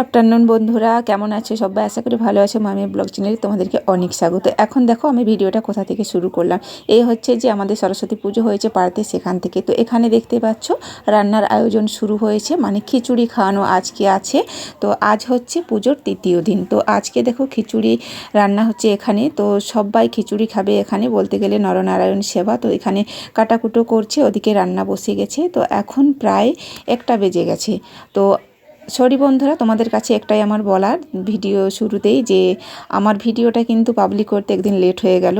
Afternoon বন্ধুরা, কেমন আছে? সবাই আশা করি ভালো আছে। মামি ব্লগ চ্যানেলে তোমাদেরকে অনেক স্বাগত। এখন দেখো আমি ভিডিওটা কোথা থেকে শুরু করলাম। এই হচ্ছে যে আমাদের সরস্বতী পুজো হয়েছে পাড়াতে সেখান থেকে। তো এখানে দেখতে পাচ্ছ, রান্নার আয়োজন শুরু হয়েছে মানে খিচুড়ি খাওয়ানো আজকে আছে। তো আজ হচ্ছে পুজোর তৃতীয় দিন। তো আজকে দেখো খিচুড়ি রান্না হচ্ছে এখানে। তো সবাই খিচুড়ি খাবে এখানে বলতে গেলে নরনারায়ণ সেবা। তো এখানে কাটাকুটো করছে, ওদিকে রান্না বসে গেছে। তো এখন প্রায় একটা বেজে গেছে। তো সরি বন্ধুরা, তোমাদের কাছে একটাই আমার বলার ভিডিও শুরুতেই যে আমার ভিডিওটা কিন্তু পাবলিক করতে একদিন লেট হয়ে গেল।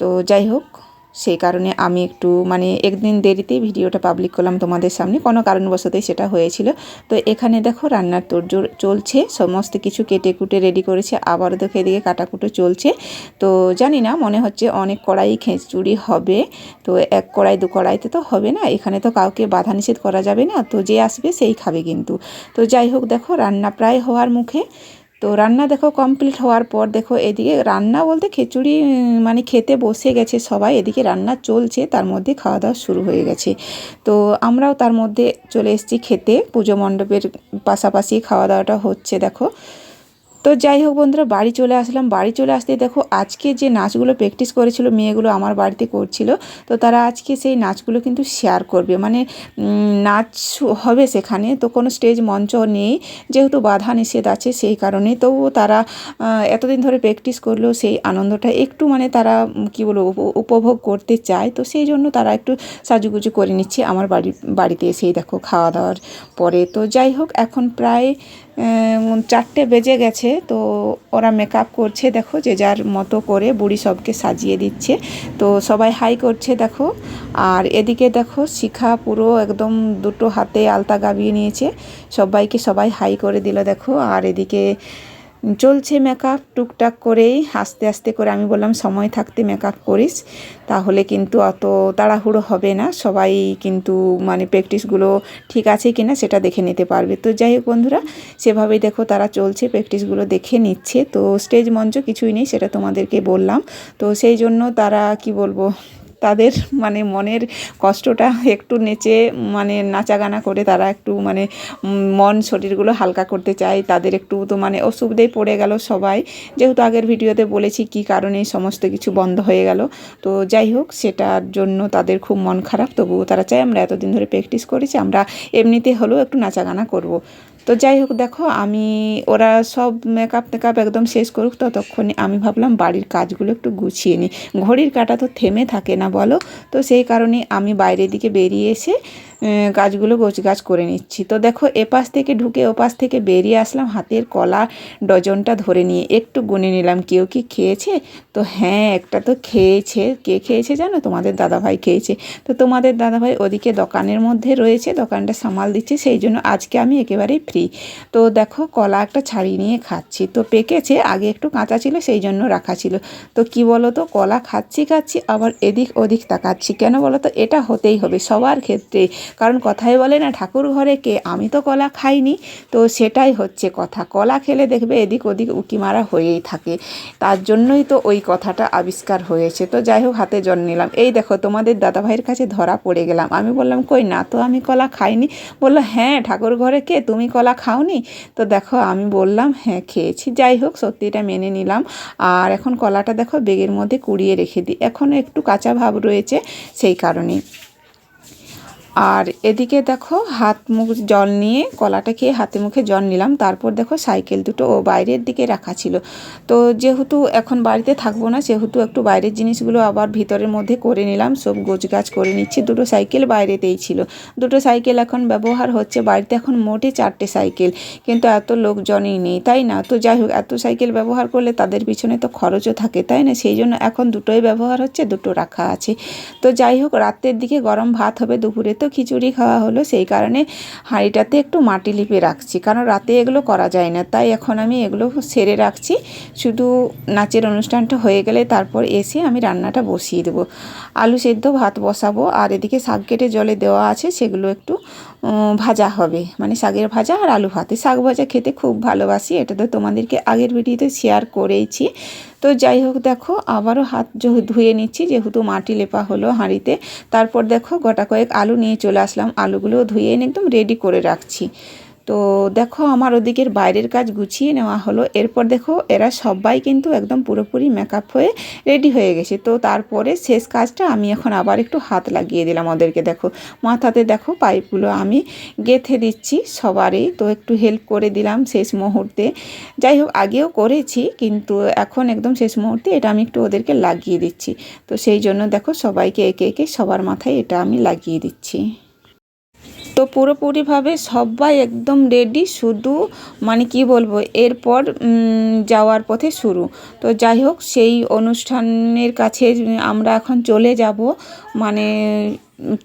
তো যাই হোক। সেই কারণে আমি একটু মানে একদিন দেরিতে ভিডিওটা পাবলিক করলাম তোমাদের সামনে। কোনো কারণবশতই সেটা হয়েছিল। তো এখানে দেখো রান্নার তোড়জোড় চলছে, সমস্ত কিছু কেটে কুটে রেডি করেছে। আবারও দেখো এদিকে কাটাকুটো চলছে। তো জানি না, মনে হচ্ছে অনেক কড়াই খেঁচুড়ি হবে। তো এক কড়াই, দু কড়াইতে তো হবে না। এখানে তো কাউকে বাধা নিষেধ করা যাবে না। তো যে আসবে সেই খাবে কিন্তু। তো যাই হোক, দেখো রান্না প্রায় হওয়ার মুখে। তো রান্না দেখো কমপ্লিট হওয়ার পর দেখো এদিকে রান্না বলতে খিচুড়ি মানে খেতে বসে গেছে সবাই। এদিকে রান্না চলছে, তার মধ্যে খাওয়া দাওয়া শুরু হয়ে গেছে। তো আমরাও তার মধ্যে চলে এসেছি খেতে। পুজো মণ্ডপের পাশাপাশি খাওয়া দাওয়াটা হচ্ছে দেখো। তো যাই হোক বন্ধুরা, বাড়ি চলে আসলাম। বাড়ি চলে আসতে দেখো, আজকে যে নাচগুলো প্র্যাকটিস করেছিল, মেয়েগুলো আমার বাড়িতে করছিল, তো তারা আজকে সেই নাচগুলো কিন্তু শেয়ার করবে। মানে নাচ হবে সেখানে, তো কোনো স্টেজ মঞ্চ নেই, যেহেতু বাধা নিষেধ আছে সেই কারণে তো তারা এতদিন ধরে প্র্যাকটিস করলেও সেই আনন্দটা একটু মানে তারা কি বলব উপভোগ করতে চায়। তো সেই জন্য তারা একটু সাজুগুজু করে নিচ্ছে আমার বাড়ি, বাড়িতে এসেই দেখো খাওয়া দাওয়ার পরে। তো যাই হোক, এখন প্রায় চারটে বেজে গেছে, তো ওরা মেকআপ করছে, দেখো যে যার মতো করে বুড়ি সবকে সাজিয়ে দিচ্ছে। তো সবাই হাই করছে, দেখো। আর এদিকে দেখো, শিখা পুরো একদম দুটো হাতে আলতা গাবিয়ে নিয়েছে। সবাইকে সবাই হাই করে দিল, দেখো। আর এদিকে চলছে মেকআপ টুকটাক করেই আস্তে আস্তে করে আমি বললাম, সময় থাকতে মেকআপ করিস, তাহলে কিন্তু অত তাড়াহুড়ো হবে না। সবাই কিন্তু মানে প্র্যাকটিসগুলো ঠিক আছে কি না সেটা দেখে নিতে পারবে। তো যাই হোক বন্ধুরা, সেভাবেই দেখো তারা চলছে প্র্যাকটিসগুলো দেখে নিচ্ছে। তো স্টেজ মঞ্চ কিছুই নেই, সেটা তোমাদেরকে বললাম। তো সেই জন্য তারা কি বলব তাদের মানে মনের কষ্টটা একটু নেচে মানে নাচাগানা করে তারা একটু মানে মন শরীরগুলো হালকা করতে চায়, তাদের একটু তো মানে অসুবিধায় পড়ে গেল সবাই। যেহেতু আগের ভিডিওতে বলেছি কি কারণে সমস্ত কিছু বন্ধ হয়ে গেল, তো যাই হোক সেটার জন্য তাদের খুব মন খারাপ, তবুও তারা চায় আমরা এতদিন ধরে প্র্যাকটিস করেছি, আমরা এমনিতে হলেও একটু নাচাগানা করব। তো যাই হোক, দেখো, আমি, ওরা সব মেকআপ টেকআপ একদম শেষ করুক, ততক্ষণে আমি ভাবলাম বাড়ির কাজগুলো একটু গুছিয়ে নিই। ঘড়ির কাটা তো থেমে থাকে না বলো? তো সেই কারণে আমি বাইরের দিকে বেরিয়ে এসে গাছগুলো গোছ গাছ করে নিচ্ছি। তো দেখো, এপাশ থেকে ঢুকে ওপাশ থেকে বেরিয়ে আসলাম, হাতের কলা ডজনটা ধরে নিয়ে। একটু গুনে নিলাম, কেউ কি খেয়েছে? তো হ্যাঁ একটা তো খেয়েছে। কে খেয়েছে জানো? তোমাদের দাদাভাই খেয়েছে। তো তোমাদের দাদাভাই ওদিকে দোকানের মধ্যে রয়েছে, দোকানটা সামাল দিচ্ছে, সেই জন্য আজকে আমি একেবারেই ফ্রি তো দেখো, কলা একটা ছাড়িয়ে নিয়ে খাচ্ছি। তো পেকেছে, আগে একটু কাঁচা ছিল, সেই জন্য রাখা ছিল। তো কি বলো তো কলা খাচ্ছি খাচ্ছি, আবার এদিক ওদিক তাকাচ্ছি। কেন বলো তো এটা হতেই হবে, সবার ক্ষেত্রে কারণ কথাই বলে না ঠাকুর ঘরে কে? আমি তো কলা খাইনি। তো সেটাই হচ্ছে কথা। কলা খেলে দেখবে এদিক ওদিক উকি মারা হয়েই থাকে। তার জন্যই তো ওই কথাটা আবিষ্কার হয়েছে। তো যাই হোক, হাতে জল নিলাম। এই দেখো, তোমাদের দাদাভাইয়ের কাছে ধরা পড়ে গেলাম। আমি বললাম, কই না তো, আমি কলা খাইনি। বলল হ্যাঁ ঠাকুর ঘরে কে? তুমি কলা খাওনি? তো দেখো, আমি বললাম হ্যাঁ খেয়েছি। যাই হোক, সত্যিটা মেনে নিলাম। আর এখন কলাটা দেখো, বেগের মধ্যে কুড়িয়ে রেখে দিই। এখনও একটু কাঁচা ভাব রয়েছে, সেই কারণেই। আর এদিকে দেখো হাত মুখ জল নিয়ে কলাটা খেয়ে হাতে মুখে জল নিলাম। তারপর দেখো সাইকেল দুটো ও বাইরের দিকে রাখা ছিল। তো যেহেতু এখন বাড়িতে থাকব না, সেহেতু একটু বাইরের জিনিসগুলো আবার ভিতরের মধ্যে করে নিলাম। সব গোছ গাছ করে নিচ্ছি। দুটো সাইকেল বাইরেতেই ছিল। দুটো সাইকেল এখন ব্যবহার হচ্ছে। বাড়িতে এখন মোটে চারটে সাইকেল। কিন্তু এত লোকজনই নেই, তাই না? তো যাই হোক, এত সাইকেল ব্যবহার করলে তাদের পিছনে তো খরচও থাকে, তাই না? সেই জন্য এখন দুটোই ব্যবহার হচ্ছে, দুটো রাখা আছে। তো যাই হোক, রাতের দিকে গরম ভাত হবে, দুপুরে তো খিচুড়ি খাওয়া হলো, সেই কারণে হাঁড়িটাতে একটু মাটি লিপে রাখছি। কারণ রাতে এগুলো করা যায় না, তাই এখন আমি এগুলো সেরে রাখছি। শুধু নাচের অনুষ্ঠানটা হয়ে গেলে তারপর এসে আমি রান্নাটা বসিয়ে দেবো। আলু সেদ্ধ, ভাত বসাবো, আর এদিকে শাক কেটে জলে দেওয়া আছে, সেগুলো একটু ভাজা হবে। মানে শাকের ভাজা আর আলু ভাতে। শাক ভাজা খেতে খুব ভালোবাসি, এটা তো তোমাদেরকে আগের ভিডিওতে শেয়ার করেইছি। তো যাই হোক, দেখো, আবারও হাত ধুয়ে নিচ্ছি, যেহেতু মাটি লেপা হলো হাঁড়িতে। তারপর দেখো, গোটা কয়েক আলু নিয়ে চলে আসলাম। আলুগুলো ধুয়ে এনে একদম রেডি করে রাখছি। তো দেখো, আমার ওদিকের বাইরের কাজ গুছিয়ে নেওয়া হলো। এরপর দেখো, এরা সবাই কিন্তু একদম পুরোপুরি মেকআপ হয়ে রেডি হয়ে গেছে। তো তারপরে শেষ কাজটা আমি এখন আবার একটু হাত লাগিয়ে দিলাম ওদেরকে। দেখো, মাথাতে দেখো পাইপগুলো আমি গেথে দিচ্ছি সবারই। তো একটু হেল্প করে দিলাম শেষ মুহূর্তে। যাই হোক, আগেও করেছি, কিন্তু এখন একদম শেষ মুহূর্তে এটা আমি একটু ওদেরকে লাগিয়ে দিচ্ছি। তো সেই জন্য দেখো, সবাইকে একে একে সবার মাথায় এটা আমি লাগিয়ে দিচ্ছি। তো পুরোপুরিভাবে সবাই একদম রেডি শুধু মানে কি বলব, এরপর যাওয়ার পথে শুরু। তো যাই হোক, সেই অনুষ্ঠানের কাছে, আমরা এখন চলে যাব মানে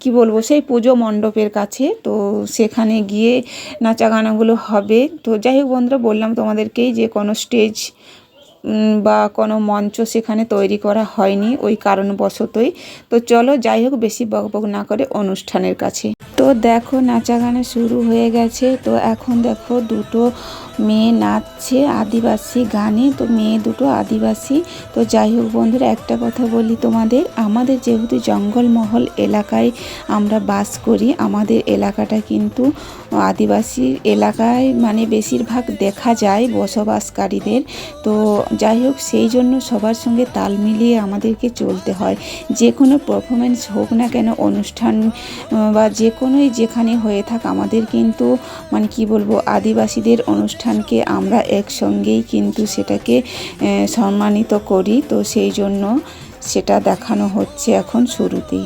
কি বলব, সেই পুজো মণ্ডপের কাছে। তো সেখানে গিয়ে নাচা গানাগুলো হবে। তো যাই হোক বন্ধুরা, বললাম তোমাদেরকেই যে কোনো স্টেজ বা কোনো মঞ্চ সেখানে তৈরি করা হয়নি, ওই কারণবশতই। তো চলো, যাই হোক, বেশি বকবক না করে অনুষ্ঠানের কাছে। তো দেখো নাচা গানা শুরু হয়ে গেছে। তো এখন দেখো দুটো মেয়ে নাচছে আদিবাসী গানে। তো মেয়ে দুটো আদিবাসী। তো যাই হোক বন্ধুরা, একটা কথা বলি তোমাদের। আমাদের যেহেতু জঙ্গলমহল এলাকায় আমরা বাস করি, আমাদের এলাকাটা কিন্তু আদিবাসী এলাকায় মানে বেশিরভাগ দেখা যায় বসবাসকারীদের। তো যাই হোক, সেই জন্য সবার সঙ্গে তাল মিলিয়ে আমাদেরকে চলতে হয়। যে কোনো পারফরমেন্স হোক না কেন, অনুষ্ঠান বা যে কোনোই যেখানে হয়ে থাক আমাদের কিন্তু মানে কি বলব, আদিবাসীদের অনুষ্ঠানকে আমরা একসঙ্গেই কিন্তু সেটাকে সম্মানিত করি। তো সেই জন্য সেটা দেখানো হচ্ছে এখন শুরুতেই।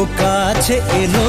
ও কাছে এলো।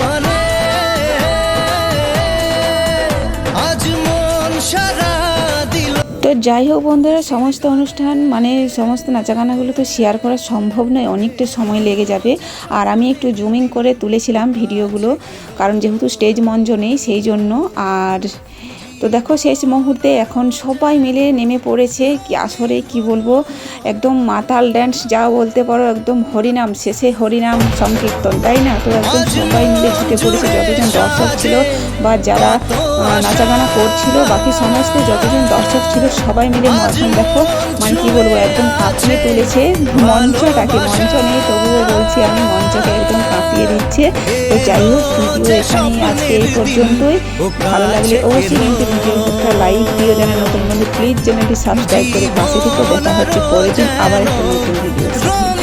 মানে তো যাই হোক বন্ধুরা, সমস্ত অনুষ্ঠান মানে সমস্ত নাচাগানাগুলো তো শেয়ার করা সম্ভব নয়, অনেকটা সময় লেগে যাবে। আর আমি একটু জুমিং করে তুলেছিলাম ভিডিওগুলো, কারণ যেহেতু স্টেজ মঞ্চ নেই, সেই জন্য। আর তো দেখো শেষ মুহূর্তে এখন সবাই মিলে নেমে পড়েছে। কি আসরে কি বলব? একদম মাতাল ড্যান্স যা বলতে পারো একদম হরিনাম শেষে হরিনাম সংকীর্তন তাই না? তো একদম সবাই মিলে ছুটে পড়েছে যতজন দর্শক ছিল বা যারা নাচাগানা করছিল বাকি সমস্ত যতজন দর্শক ছিল সবাই মিলে এখন দেখো মানে কি বলব একদম কাঁপিয়ে তুলেছে। মঞ্চটাকে মঞ্চ নেই তবুও বলছি আমি মঞ্চকে একদম কাঁপিয়ে দিচ্ছে। তো যাই হোক ভিডিও এখানেই আজকে এই পর্যন্তই। ভালো লাগলে অবশ্যই কিন্তু ভিডিও একটা লাইক দিয়ে জানা নতুন বন্ধু প্লিজ চ্যানেলটি সাবস্ক্রাইব করে পাশে থেকে দেখা হচ্ছে পরের দিন আবার একটা নতুন ভিডিও